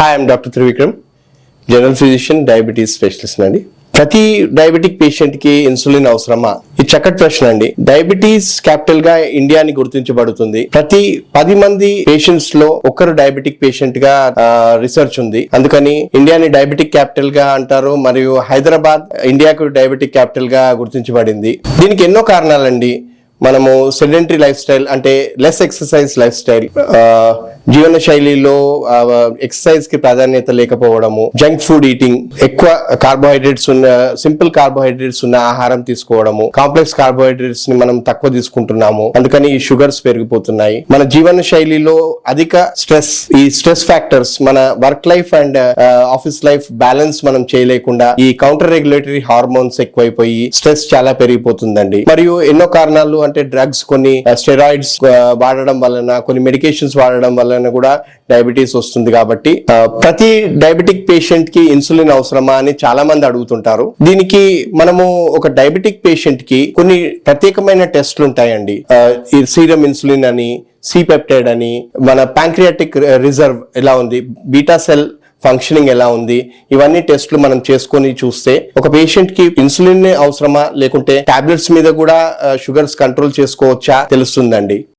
Hi I'm doctor Trivikram general physician diabetes specialist అండి. ప్రతి diabetic పేషెంట్కి ఇన్సులిన్ అవసరమా? ఇది చక్కటి ప్రశ్న అండి. డయాబెటీస్ క్యాపిటల్గా ఇండియాని గుర్తించబడుతుంది. ప్రతి పది మంది పేషెంట్స్లో ఒక్కరు డయాబెటిక్ పేషెంట్గా రీసెర్చ్ ఉంది. అందుకని ఇండియాని డయాబెటిక్ క్యాపిటల్గా అంటారు మరియు హైదరాబాద్ ఇండియాకు డయాబెటిక్ క్యాపిటల్గా గుర్తించబడింది. దీనికి ఎన్నో కారణాలండి. మనము సెడెంటరీ లైఫ్ స్టైల్ అంటే లెస్ ఎక్సర్సైజ్ లైఫ్ స్టైల్ జీవన శైలిలో ఎక్సర్సైజ్కి ప్రాధాన్యత లేకపోవడము జంక్ ఫుడ్ ఈటింగ్ ఎక్కువ కార్బోహైడ్రేట్స్ ఉన్న సింపుల్ కార్బోహైడ్రేట్స్ ఉన్న ఆహారం తీసుకోవడము కాంప్లెక్స్ కార్బోహైడ్రేట్స్ని మనం తక్కువ తీసుకుంటున్నాము. అందుకని ఈ షుగర్స్ పెరిగిపోతున్నాయి. మన జీవన శైలిలో అధిక స్ట్రెస్ ఈ స్ట్రెస్ ఫ్యాక్టర్స్ మన work life and office life balance మనం చేయలేకుండా ఈ కౌంటర్ రెగ్యులేటరీ హార్మోన్స్ ఎక్కువైపోయి స్ట్రెస్ చాలా పెరిగిపోతుందండి. మరియు ఎన్నో కారణాలు అంటే డ్రగ్స్ కొన్ని స్టెరాయిడ్స్ వాడడం వలన కొన్ని మెడికేషన్స్ వాడడం వలన కూడా డయాబెటీస్ వస్తుంది కాబట్టి ప్రతి డయాబెటిక్ పేషెంట్కి ఇన్సులిన్ అవసరమా అని చాలా మంది అడుగుతుంటారు. దీనికి మనము ఒక డయాబెటిక్ పేషెంట్కి కొన్ని ప్రత్యేకమైన టెస్ట్లు ఉంటాయండి. ఈ సీరం ఇన్సులిన్ అని సిపెప్టైడ్ అని మన ప్యాంక్రియాటిక్ రిజర్వ్ ఎలా ఉంది బీటా సెల్ ఫంక్షనింగ్ ఎలా ఉంది ఇవన్నీ టెస్ట్లు మనం చేసుకొని చూస్తే ఒక పేషెంట్కి ఇన్సులిన్ అవసరమా లేకుంటే టాబ్లెట్స్ మీద కూడా షుగర్స్ కంట్రోల్ చేసుకోవచ్చా తెలుస్తుందండి.